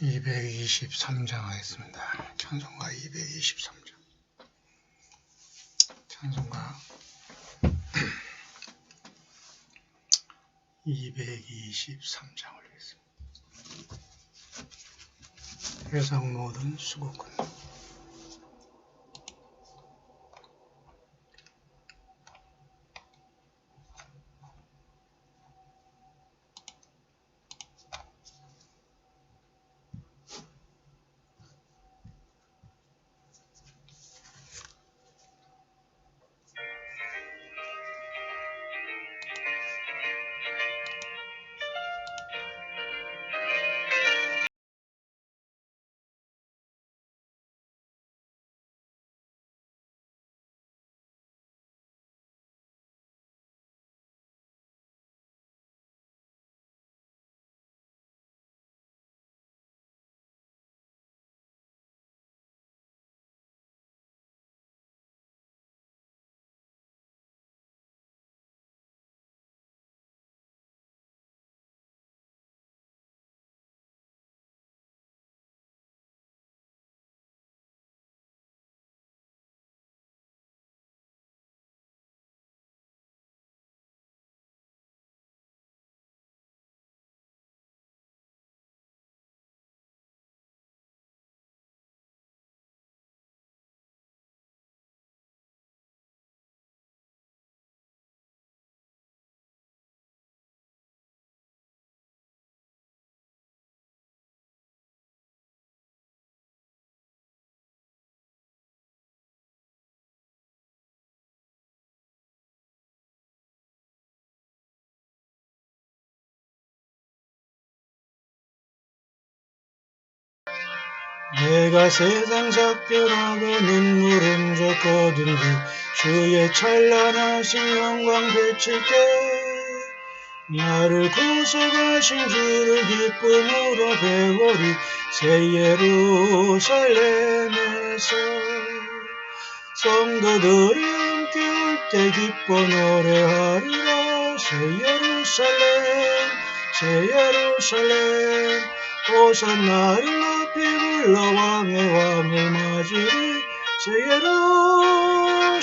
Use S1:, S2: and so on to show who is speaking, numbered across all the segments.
S1: 223장 하겠습니다. 찬송가 223장. 찬송가 223장 올리겠습니다. 세상 모든 수고꾼. 내가 세상 작별하고 눈물 흔적거둔 뒤 주의 찬란하신 영광 비칠 때 나를 구속하신 주를 기쁨으로 배우리 새 예루살렘에서. 성도들이 함께 올 때 기뻐 노래하리라. 새 예루살렘 새 예루살렘 호산나를 높이 불러 왕의 왕을 맞으리 새 예루살렘에서.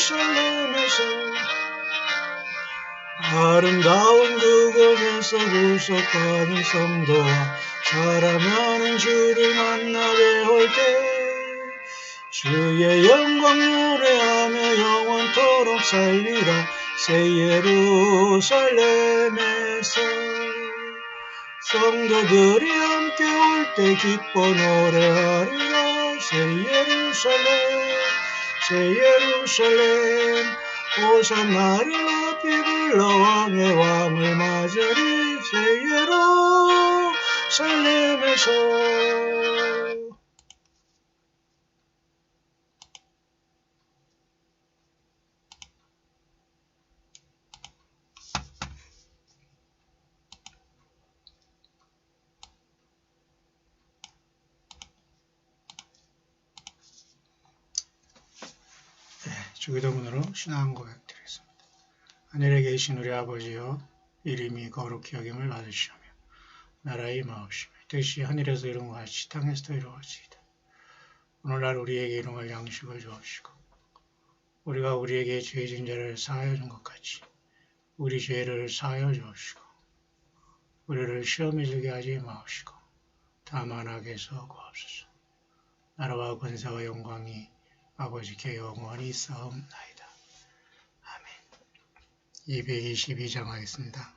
S1: 아름다운 그곳에서 구속받은 성도와 많은 주를 만나게 올때 주의 영광 노래하며 영원토록 살리라 새 예루살렘에서 성도들이 함께 올 때 기뻐 노래하리라. 새 예루살렘 새 예루살렘. 호산나를 높이 불러 왕의 왕을 맞으리. 새 예루살렘에서 주기도문으로 신앙 고백 드리겠습니다. 하늘에 계신 우리 아버지여 이름이 거룩히 여김을 받으시오며 나라의 마옵시며 뜻이 하늘에서 이룬 것 같이 땅에서도 이루어지이다. 오늘날 우리에게 이룬할 양식을 주옵시고 우리가 우리에게 죄진 자를 사하여 준 것 같이 우리 죄를 사하여 주옵시고 우리를 시험에 들게 하지 마옵시고 다만 악에서 구하옵소서 나라와 권세와 영광이 아버지께 영원히 싸움나이다. 아멘. 222장 하겠습니다.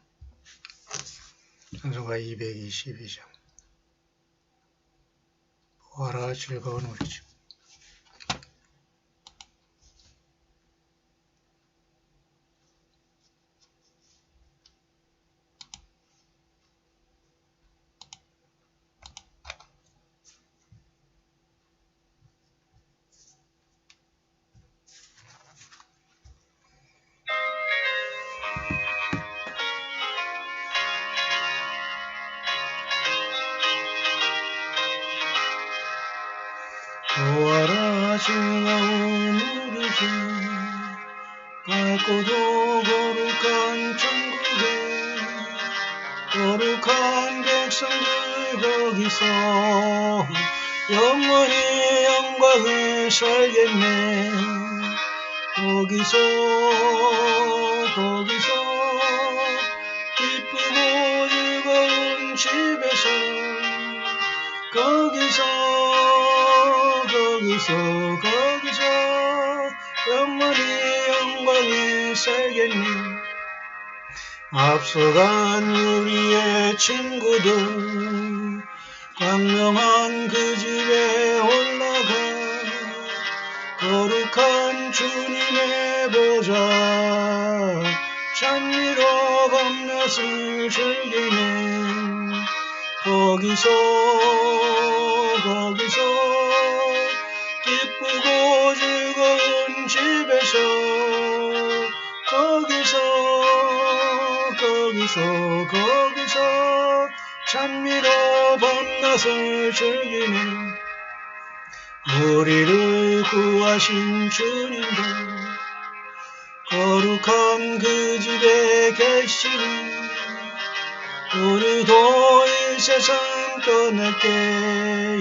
S1: 찬송가 222장. 보아라 즐거운 우리 집. 집에서 거기서 거기서 거기서 영원히 영광에 살겠네. 앞서간 우리의 친구들 광명한 그 집에 올라가 거룩한 주님의 보좌 찬미로 밤낮을 즐기네 거기서 거기서. 기쁘고 즐거운 집에서 거기서 거기서 거기서. 찬미로 밤낮을 즐기는 우리를 구하신 주님도 거룩한 그 집에 계시니 우리도 이 세상 떠날 때에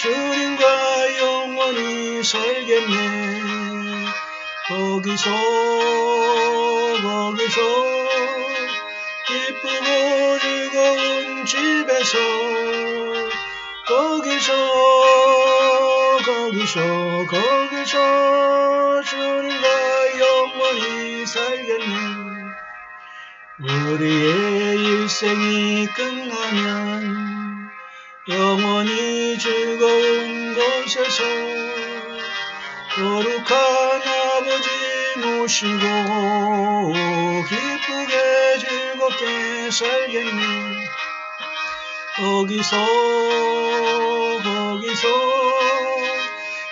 S1: 주님과 영원히 살겠네. 거기서 거기서 기쁘고 즐거운 집에서 거기서 거기서 거기서 주님과 영원히 살겠네 우리의 일생이 끝나면 영원히 즐거운 곳에서 거룩한 아버지 모시고 기쁘게 즐겁게 살겠네. 거기서 거기서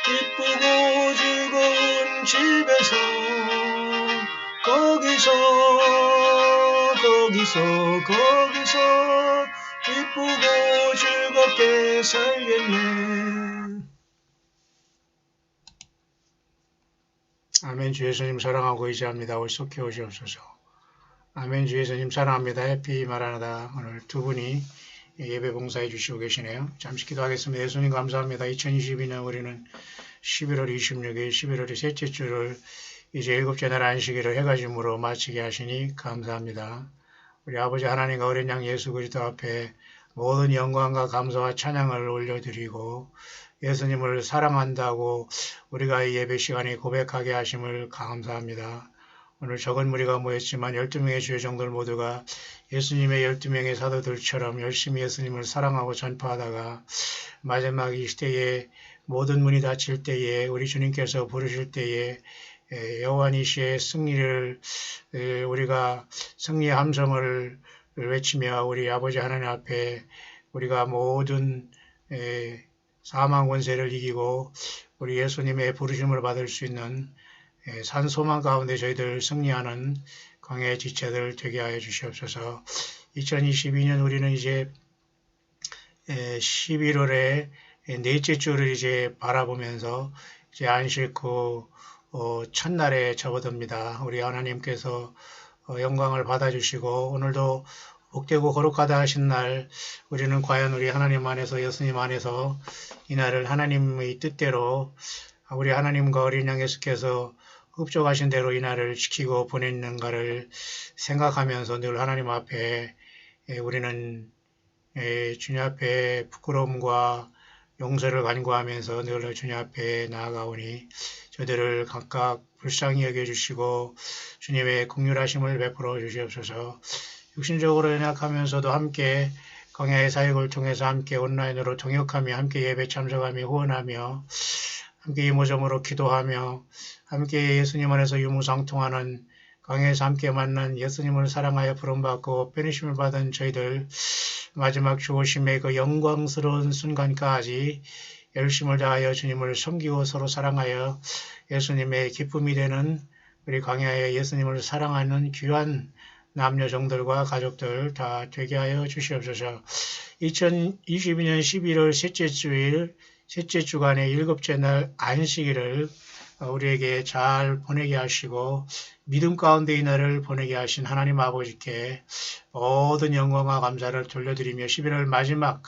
S1: 기쁘고 즐거운 집에서 거기서 거기서 거기서 기쁘고 즐겁게 살겠네 아멘 주 예수님 사랑하고 의지합니다. 올속히 오시옵소서. 아멘 주 예수님 사랑합니다. 해피 마라나다 오늘 두 분이 예배 봉사해 주시고 계시네요. 잠시 기도하겠습니다. 예수님 감사합니다. 2022년 우리는 11월 26일 11월의 셋째 주를 이제 일곱째 날 안식일을 해가짐으로 마치게 하시니 감사합니다. 우리 아버지 하나님과 어린 양 예수 그리스도 앞에 모든 영광과 감사와 찬양을 올려드리고 예수님을 사랑한다고 우리가 이 예배 시간에 고백하게 하심을 감사합니다. 오늘 적은 무리가 모였지만 12명의 주의 종들 모두가 예수님의 12명의 사도들처럼 열심히 예수님을 사랑하고 전파하다가 마지막 이 시대에 모든 문이 닫힐 때에 우리 주님께서 부르실 때에 여호와니시의 승리를 우리가 승리의 함성을 외치며 우리 아버지 하나님 앞에 우리가 모든 사망 권세를 이기고 우리 예수님의 부르심을 받을 수 있는 산소망 가운데 저희들 승리하는 광해 지체들 되게 하여 주시옵소서. 2022년 우리는 이제 11월에 넷째 주를 이제 바라보면서 이제 안식 후 어, 첫날에 접어듭니다. 우리 하나님께서 어, 영광을 받아주시고 오늘도 복되고 거룩하다 하신 날 우리는 과연 우리 하나님 안에서 예수님 안에서 이 날을 하나님의 뜻대로 우리 하나님과 어린 양 예수께서 흡족하신 대로 이 날을 지키고 보냈는가를 생각하면서 늘 하나님 앞에 우리는 주님 앞에 부끄러움과 용서를 간구하면서 늘 주님 앞에 나아가오니 저들을 각각 불쌍히 여겨주시고 주님의 국률하심을 베풀어 주시옵소서. 육신적으로 연약하면서도 함께 광야의 사역을 통해서 함께 온라인으로 통역하며 함께 예배 참석하며 후원하며 함께 이모점으로 기도하며 함께 예수님 안에서 유무상통하는 광야에서 함께 만난 예수님을 사랑하여 부름받고 빼내심을 받은 저희들 마지막 주오심의 그 영광스러운 순간까지 열심을 다하여 주님을 섬기고 서로 사랑하여 예수님의 기쁨이 되는 우리 광야의 예수님을 사랑하는 귀한 남녀 정들과 가족들 다 되게 하여 주시옵소서. 2022년 11월 셋째 주일, 셋째 주간의 일곱째 날 안식일을 어, 우리에게 잘 보내게 하시고 믿음 가운데 이 날을 보내게 하신 하나님 아버지께 모든 영광과 감사를 돌려드리며 11월 마지막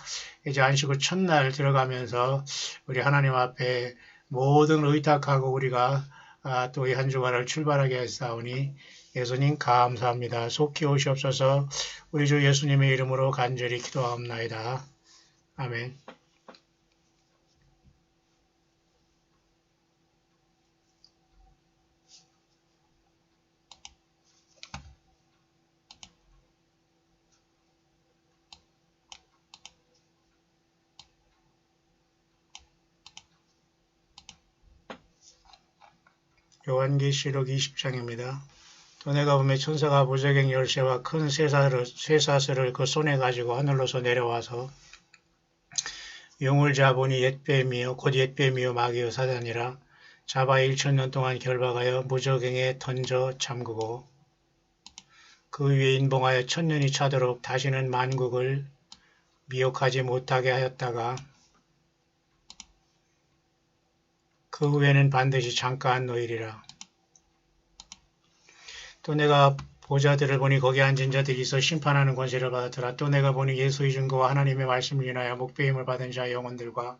S1: 이제 안식구 첫날 들어가면서 우리 하나님 앞에 모든 의탁하고 우리가 아, 또이 한 주간을 출발하게 했사오니 예수님 감사합니다. 속히 오시옵소서 우리 주 예수님의 이름으로 간절히 기도하옵나이다. 아멘. 요한계시록 20장입니다. 또 내가 보면 천사가 무적행 열쇠와 큰 쇠사슬을, 쇠사슬을 그 손에 가지고 하늘로서 내려와서 용을 잡으니 옛뱀이요 곧 옛뱀이요 마귀요 사단이라 잡아 1천년 동안 결박하여 무적행에 던져 잠그고 그 위에 인봉하여 천년이 차도록 다시는 만국을 미혹하지 못하게 하였다가 그 후에는 반드시 잠깐 노일이라. 또 내가 보자들을 보니 거기 앉은 자들이 있어 심판하는 권세를 받았더라. 또 내가 보니 예수의 증거와 하나님의 말씀을 인하여 목배임을 받은 자의 영혼들과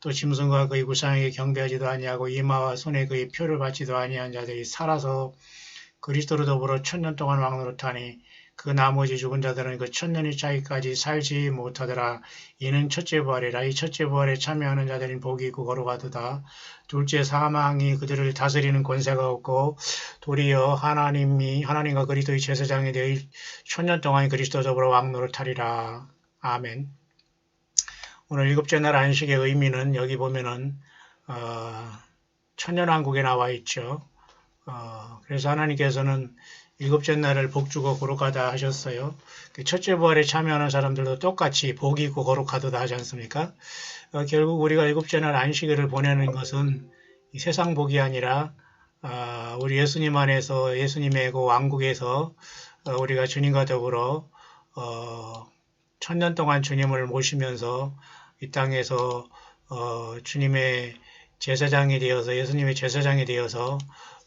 S1: 또 짐승과 그의 구상에게 경배하지도 아니하고 이마와 손에 그의 표를 받지도 아니한 자들이 살아서 그리스도로 더불어 천년 동안 왕노릇하니 그 나머지 죽은 자들은 그 천년이 차기까지 살지 못하더라. 이는 첫째 부활이라. 이 첫째 부활에 참여하는 자들은 복이 있고 거룩하도다. 둘째 사망이 그들을 다스리는 권세가 없고 도리어 하나님이 하나님과 그리스도의 제사장에 대해 천년 동안 그리스도 더불어 왕노를 타리라. 아멘. 오늘 일곱째 날 안식의 의미는 여기 보면은 어, 천년왕국에 나와 있죠. 어, 그래서 하나님께서는 일곱째 날을 복주고 거룩하다 하셨어요. 그 첫째 부활에 참여하는 사람들도 똑같이 복이 있고 거룩하다 하지 않습니까? 어, 결국 우리가 일곱째 날 안식일을 보내는 것은 세상 복이 아니라 어, 우리 예수님 안에서 예수님의 그 왕국에서 어, 우리가 주님과 더불어 어, 천년 동안 주님을 모시면서 이 땅에서 어, 주님의 제사장이 되어서 예수님의 제사장이 되어서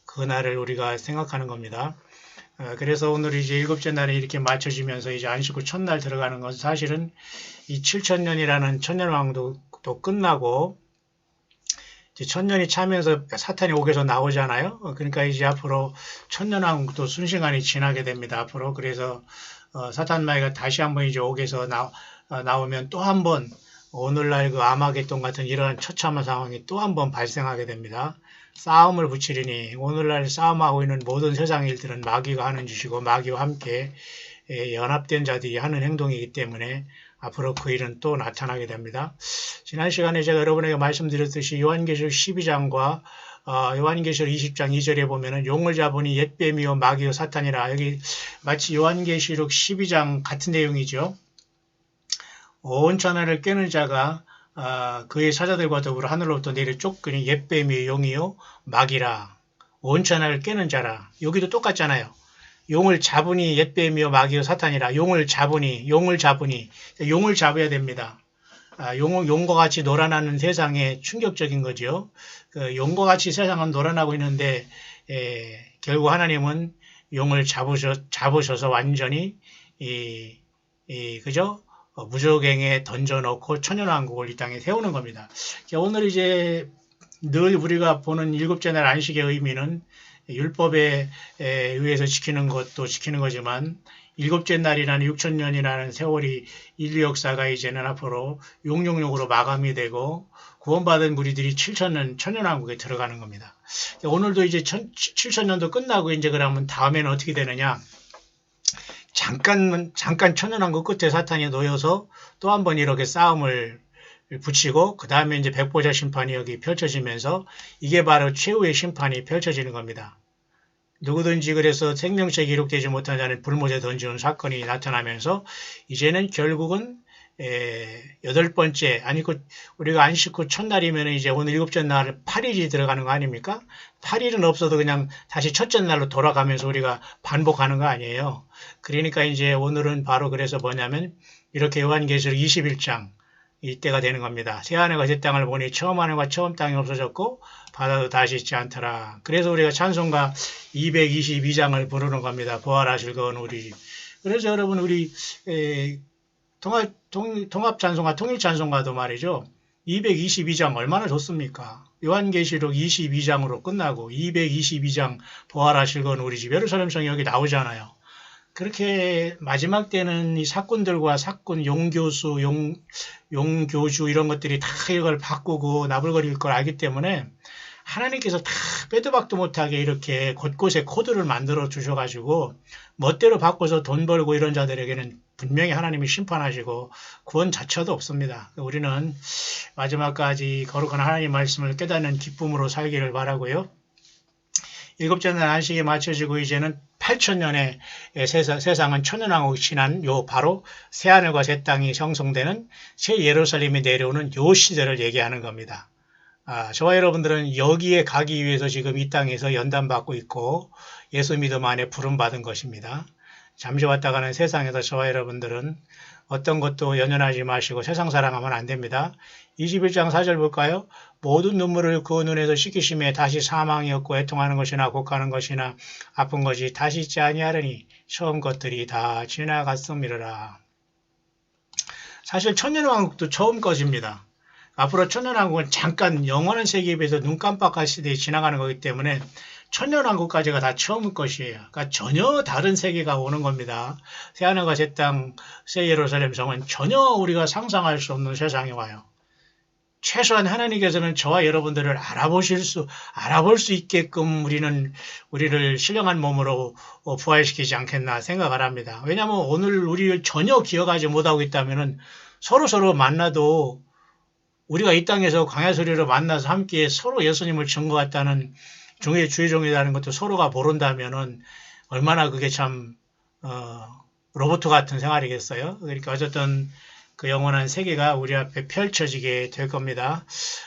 S1: 그날을 우리가 생각하는 겁니다. 어, 그래서 오늘 이제 일곱째 날에 이렇게 맞춰지면서 이제 안식구 첫날 들어가는 것은 사실은 이 7천년이라는 천년왕도 끝나고 천년이 차면서 사탄이 옥에서 나오잖아요. 어, 그러니까 이제 앞으로 천년왕국도 순식간에 지나게 됩니다. 앞으로 그래서 어, 사탄 마이가 다시 한번 이제 옥에서 나, 어, 나오면 또 한번 오늘날 그 아마겟돈 같은 이러한 처참한 상황이 또 한번 발생하게 됩니다. 싸움을 붙이리니 오늘날 싸움하고 있는 모든 세상 일들은 마귀가 하는 짓이고 마귀와 함께 예, 연합된 자들이 하는 행동이기 때문에 앞으로 그 일은 또 나타나게 됩니다. 지난 시간에 제가 여러분에게 말씀드렸듯이 요한계시록 12장과 어, 요한계시록 20장 2절에 보면은 용을 잡으니 옛뱀이요 마귀요 사탄이라 여기 마치 요한계시록 12장 같은 내용이죠. 온 천하를 깨는 자가 아, 그의 사자들과 더불어 하늘로부터 내려 쫓기니 옛뱀이 용이요 마귀라 온천을 깨는 자라 여기도 똑같잖아요. 용을 잡으니 옛뱀이요 마귀요 사탄이라 용을 잡으니 용을 잡으니 용을 잡아야 됩니다. 아, 용, 용과 같이 놀아나는 세상에 충격적인 거죠. 그 용과 같이 세상은 놀아나고 있는데 에, 결국 하나님은 용을 잡으셔, 잡으셔서 완전히 이, 이 그죠? 어, 무적행에 던져놓고 천연왕국을 이 땅에 세우는 겁니다. 오늘 이제 늘 우리가 보는 일곱째 날 안식의 의미는 율법에 의해서 지키는 것도 지키는 거지만 일곱째 날이라는 6천년이라는 세월이 인류 역사가 이제는 앞으로 용용용으로 마감이 되고 구원받은 무리들이 7천년 천년왕국에 들어가는 겁니다. 오늘도 이제 7천년도 끝나고 이제 그러면 다음에는 어떻게 되느냐? 잠깐 잠깐 천연한 것 끝에 사탄이 놓여서 또 한 번 이렇게 싸움을 붙이고 그 다음에 이제 백보자 심판이 여기 펼쳐지면서 이게 바로 최후의 심판이 펼쳐지는 겁니다. 누구든지 그래서 생명체 기록되지 못한 자는 불못에 던지는 사건이 나타나면서 이제는 결국은 에, 여덟 번째, 아니, 그, 우리가 안식 후 첫날이면 이제 오늘 일곱째 날 8일이 들어가는 거 아닙니까? 8일은 없어도 그냥 다시 첫째 날로 돌아가면서 우리가 반복하는 거 아니에요. 그러니까 이제 오늘은 바로 그래서 뭐냐면 이렇게 요한계시록 21장, 이때가 되는 겁니다. 새하늘과 새 땅을 보니 처음 하늘과 처음 땅이 없어졌고 바다도 다시 있지 않더라. 그래서 우리가 찬송가 222장을 부르는 겁니다. 부활하실 건 우리 집. 그래서 여러분 우리 에, 통합, 통, 통합 찬송가 통일 찬송가도 말이죠. 222장 얼마나 좋습니까? 요한계시록 22장으로 끝나고 222장 부활하실 건 우리 집 예루살렘 성이 여기 나오잖아요. 그렇게 마지막 때는 이 사건들과 사건, 용교수, 용, 용교주 이런 것들이 다 이걸 바꾸고 나불거릴 걸 알기 때문에 하나님께서 다 빼도 박도 못하게 이렇게 곳곳에 코드를 만들어 주셔가지고 멋대로 바꿔서 돈 벌고 이런 자들에게는 분명히 하나님이 심판하시고 구원 자체도 없습니다. 우리는 마지막까지 거룩한 하나님 말씀을 깨닫는 기쁨으로 살기를 바라고요. 일곱째 날 안식이 마쳐지고 이제는 8천년의 세상은 천년왕국 지난 요 바로 새하늘과 새 땅이 형성되는 새 예루살렘이 내려오는 요 시대를 얘기하는 겁니다. 아, 저와 여러분들은 여기에 가기 위해서 지금 이 땅에서 연단받고 있고 예수 믿음 안에 부름받은 것입니다. 잠시 왔다 가는 세상에서 저와 여러분들은 어떤 것도 연연하지 마시고 세상 사랑하면 안 됩니다. 21장 4절 볼까요? 모든 눈물을 그 눈에서 씻기심에 다시 사망이었고 애통하는 것이나 곡하는 것이나 아픈 것이 다시 있지 아니하려니 처음 것들이 다 지나갔음이라. 사실 천년왕국도 처음 것입니다. 앞으로 천년왕국은 잠깐 영원한 세계에 비해서 눈 깜빡할 시대에 지나가는 거기 때문에 천년왕국까지가 다 처음 것이에요. 그러니까 전혀 다른 세계가 오는 겁니다. 새하늘과 새 땅, 새 예루살렘 성은 전혀 우리가 상상할 수 없는 세상이 와요. 최소한 하나님께서는 저와 여러분들을 알아보실 수, 알아볼 수 있게끔 우리는, 우리를 신령한 몸으로 부활시키지 않겠나 생각을 합니다. 왜냐하면 오늘 우리를 전혀 기억하지 못하고 있다면 서로 서로 만나도 우리가 이 땅에서 광야 소리로 만나서 함께 서로 예수님을 증거했다는 중의 주의 종이라는 것도 서로가 모른다면은 얼마나 그게 참, 어, 로봇 같은 생활이겠어요. 그러니까 어쨌든 그 영원한 세계가 우리 앞에 펼쳐지게 될 겁니다.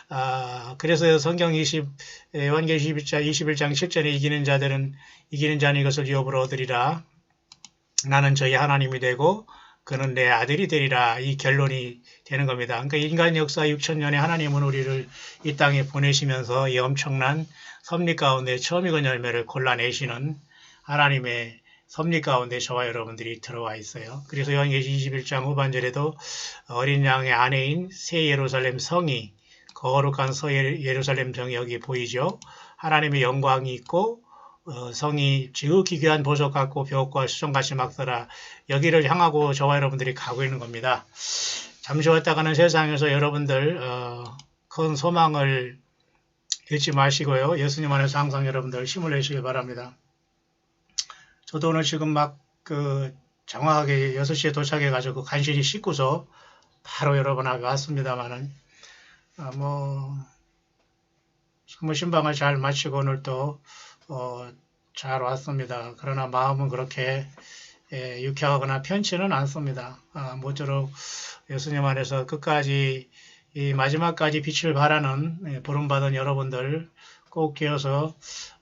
S1: 아, 그래서 성경 20, 요한계시 21장, 21장 7절에 이기는 자들은 이기는 자는 이것을 유업으로 얻으리라. 나는 저희 하나님이 되고 그는 내 아들이 되리라. 이 결론이 되는 겁니다. 그러니까 인간 역사 6천년에 하나님은 우리를 이 땅에 보내시면서 이 엄청난 섭리 가운데 처음이건 열매를 골라내시는 하나님의 섭리 가운데 저와 여러분들이 들어와 있어요. 그래서 요한계시 21장 후반절에도 어린 양의 아내인 새 예루살렘 성이 거룩한 서 예루살렘 성이 여기 보이죠. 하나님의 영광이 있고 어, 성이 지극히 귀한 보석 같고 벽과 수정같이 막더라. 여기를 향하고 저와 여러분들이 가고 있는 겁니다. 잠시 왔다 가는 세상에서 여러분들 어, 큰 소망을 잃지 마시고요. 예수님 안에서 항상 여러분들 힘을 내시길 바랍니다. 저도 오늘 지금 막 그 정확하게 6시에 도착해가지고 간신히 씻고서 바로 여러분하고 왔습니다만은 아, 뭐 선물 신방을 잘 마치고 오늘 또 어, 잘 왔습니다. 그러나 마음은 그렇게 예, 유쾌하거나 편치는 않습니다. 아, 모쪼록 예수님 안에서 끝까지 이 마지막까지 빛을 발하는 예, 부름받은 여러분들 꼭 기어서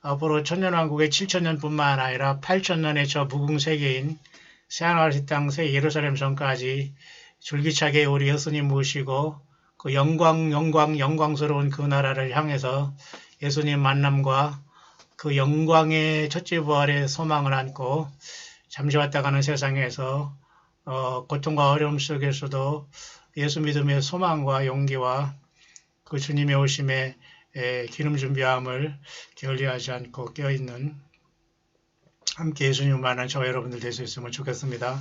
S1: 앞으로 천년왕국의 7천년뿐만 아니라 8천년의 저 무궁세계인 새하늘의 땅새 예루살렘 성까지 줄기차게 우리 예수님 모시고 그 영광 영광 영광스러운 그 나라를 향해서 예수님 만남과 그 영광의 첫째 부활의 소망을 안고 잠시 왔다 가는 세상에서 어, 고통과 어려움 속에서도 예수 믿음의 소망과 용기와 그 주님의 오심에 기름 준비함을 게을리하지 않고 깨어있는 함께 예수님 만난 저와 여러분들 될 수 있으면 좋겠습니다.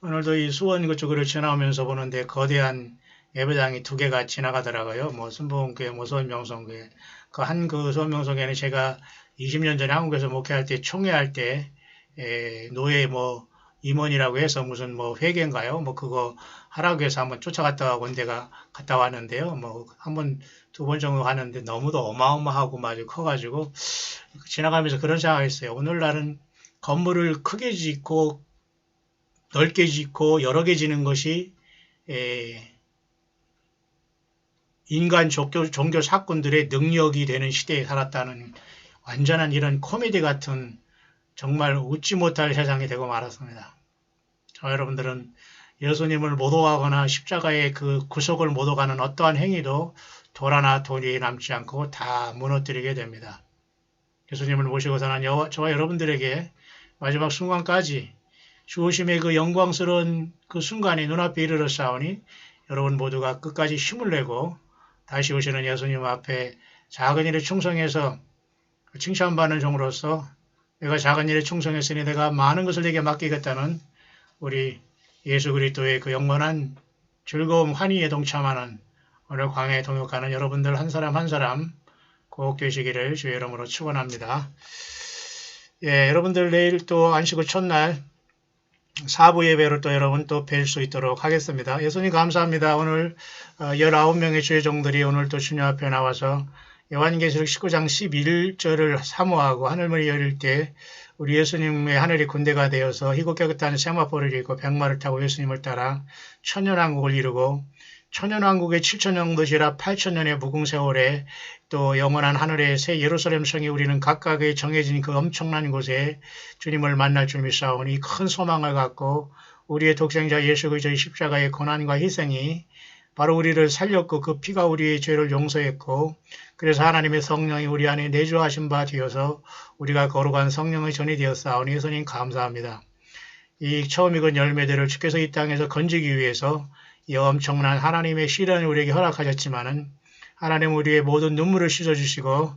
S1: 오늘도 이 수원 그쪽으로 지나오면서 보는데 거대한 예배당이 두 개가 지나가더라고요. 뭐 순복음교회, 뭐 수원명성교회. 그 한그 그 수원명성교회는 제가 20년 전에 한국에서 목회할 때 총회할 때 에, 노예 뭐 임원이라고 해서 무슨 뭐 회계인가요? 뭐 그거 하라고 해서 한번 쫓아갔다 온 데가 갔다 왔는데요. 뭐 한 번 두 번 정도 가는데 너무도 어마어마하고 마주 커가지고 지나가면서 그런 생각을 했어요. 오늘날은 건물을 크게 짓고 넓게 짓고 여러 개 짓는 것이 에, 인간 종교, 종교 사건들의 능력이 되는 시대에 살았다는 완전한 이런 코미디 같은 정말 웃지 못할 세상이 되고 말았습니다. 저 여러분들은 예수님을 모독하거나 십자가의 그 구속을 모독하는 어떠한 행위도 돌아나 돈이 남지 않고 다 무너뜨리게 됩니다. 예수님을 모시고 사는 여와, 저와 여러분들에게 마지막 순간까지 주오심의 그 영광스러운 그 순간이 눈앞에 이르러 싸우니 여러분 모두가 끝까지 힘을 내고 다시 오시는 예수님 앞에 작은 일에 충성해서 칭찬받는 종으로서 내가 작은 일에 충성했으니 내가 많은 것을 내게 맡기겠다는 우리 예수 그리스도의 그 영원한 즐거움 환희에 동참하는 오늘 광야에 동역하는 여러분들 한 사람 한 사람 꼭 되시기를 주의 이름으로 축원합니다. 예, 여러분들 내일 또 안식일 첫날 사부 예배로 또 여러분 또 뵐 수 있도록 하겠습니다. 예수님 감사합니다. 오늘 19명의 어, 주의 종들이 오늘 또 주님 앞에 나와서 요한계시록 19장 11절을 사모하고 하늘문이 열릴 때 우리 예수님의 하늘이 군대가 되어서 희고 깨끗한 세마포를 입고 백마를 타고 예수님을 따라 천년왕국을 이루고 천년왕국의 7천년 도시라 8천년의 무궁 세월에 또 영원한 하늘의 새 예루살렘 성이 우리는 각각의 정해진 그 엄청난 곳에 주님을 만날 줄 믿사오니 큰 소망을 갖고 우리의 독생자 예수 그리스도의 십자가의 고난과 희생이 바로 우리를 살렸고 그 피가 우리의 죄를 용서했고 그래서 하나님의 성령이 우리 안에 내주하신 바 되어서 우리가 거룩한 성령의 전이 되었사오니 예수님 감사합니다. 이 처음 익은 열매들을 주께서 이 땅에서 건지기 위해서 이 엄청난 하나님의 시련을 우리에게 허락하셨지만은 하나님 우리의 모든 눈물을 씻어주시고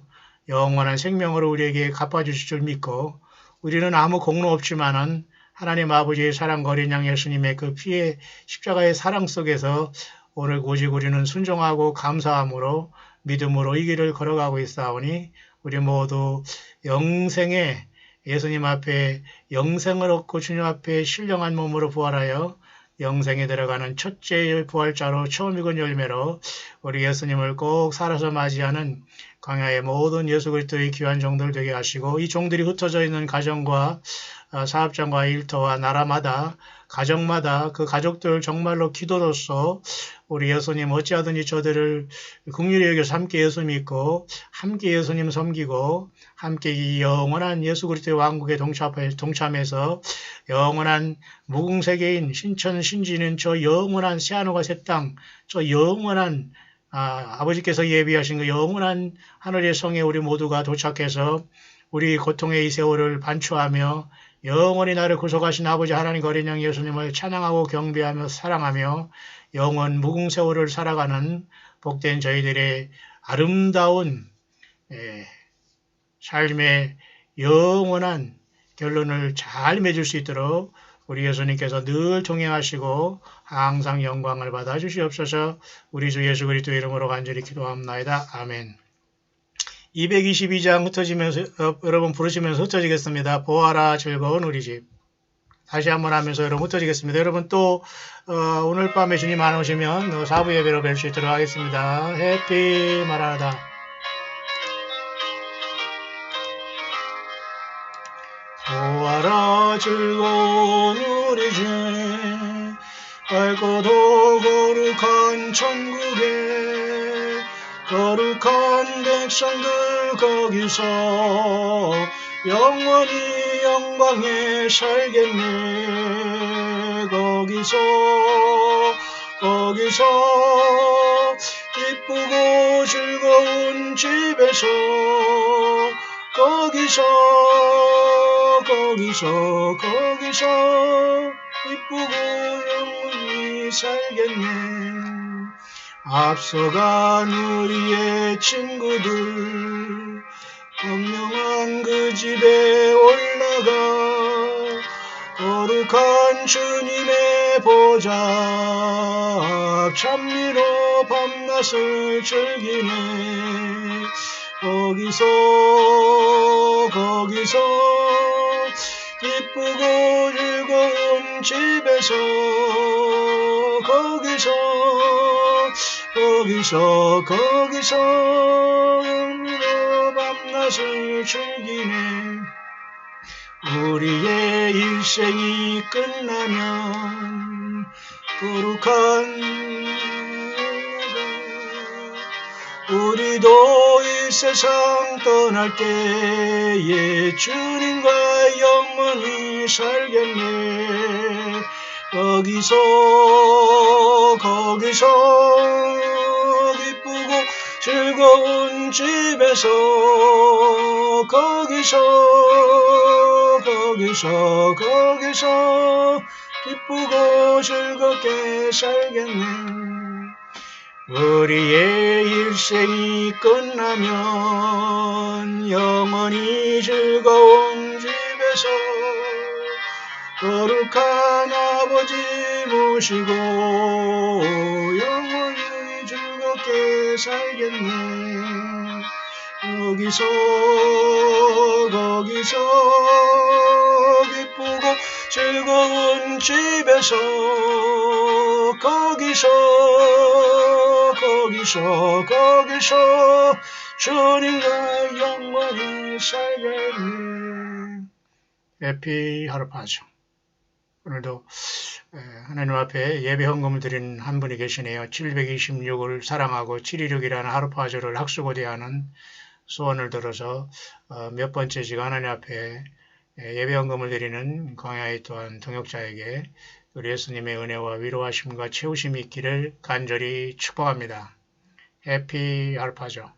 S1: 영원한 생명으로 우리에게 갚아주실 줄 믿고 우리는 아무 공로 없지만은 하나님 아버지의 사랑 거린 양 예수님의 그 피의 십자가의 사랑 속에서 오늘 오직 우리는 순종하고 감사함으로 믿음으로 이 길을 걸어가고 있사오니 우리 모두 영생에 예수님 앞에 영생을 얻고 주님 앞에 신령한 몸으로 부활하여 영생에 들어가는 첫째 부활자로 처음 익은 열매로 우리 예수님을 꼭 살아서 맞이하는 광야의 모든 예수 그리스도의 귀한 종들 되게 하시고 이 종들이 흩어져 있는 가정과 아, 사업장과 일터와 나라마다 가정마다 그 가족들 정말로 기도로서 우리 예수님 어찌하든지 저들을 국률이 여겨서 함께 예수 믿고 함께 예수님 섬기고 함께 이 영원한 예수 그리스도의 왕국에 동참해서 영원한 무궁세계인 신천 신지는 저 영원한 새하늘과 새 땅, 저 영원한 아, 아버지께서 예비하신 그 영원한 하늘의 성에 우리 모두가 도착해서 우리 고통의 이 세월을 반추하며 영원히 나를 구속하신 아버지 하나님 거린 영 예수님을 찬양하고 경배하며 사랑하며 영원 무궁세월을 살아가는 복된 저희들의 아름다운 예, 삶의 영원한 결론을 잘 맺을 수 있도록 우리 예수님께서 늘 동행하시고 항상 영광을 받아 주시옵소서 우리 주 예수 그리스도 이름으로 간절히 기도합나이다. 아멘. 222장 흩어지면서 어, 여러분 부르시면서 흩어지겠습니다. 보아라 즐거운 우리 집. 다시 한번 하면서 여러분 흩어지겠습니다. 여러분 또 어, 오늘 밤에 주님 안 오시면 어, 사부 예배로 뵐 수 있도록 하겠습니다. 해피 마라다. 즐거운 우리 집 밝고도 거룩한 천국에 거룩한 백성들 거기서 영원히 영광에 살겠네. 거기서 거기서 기쁘고 즐거운 집에서 거기서 거기서 거기서 기쁘고 영원히 살겠네. 앞서간 우리의 친구들 분명한 그 집에 올라가 거룩한 주님의 보좌 찬미로 밤낮을 즐기네 거기서 거기서 기쁘고 즐거운 집에서 거기서 거기서 거기서 의미로 밤낮을 즐기네. 우리의 일생이 끝나면 거룩한 우리도 이 세상 떠날 때에 주님과 영원히 살겠네. 거기서 거기서 기쁘고 즐거운 집에서 거기서 거기서 거기서 기쁘고 즐겁게 살겠네 우리의 일생이 끝나면 영원히 즐거운 집에서 거룩한 아버지 모시고 영원히 즐겁게 살겠네. 거기서 거기서 기쁘고 즐거운 집에서 거기서 거기서 거기서 주님과 영원히 살겠네 해피 하루파죠 오늘도 에, 하나님 앞에 예배 헌금을 드리는 한 분이 계시네요. 726을 사랑하고 716이라는 하루파조를 학수고대하는 소원을 들어서 어, 몇 번째 지가 하나님 앞에 에, 예배 헌금을 드리는 광야에 또한 동역자에게 우리 예수님의 은혜와 위로하심과 채우심이 있기를 간절히 축복합니다. 해피 하루파조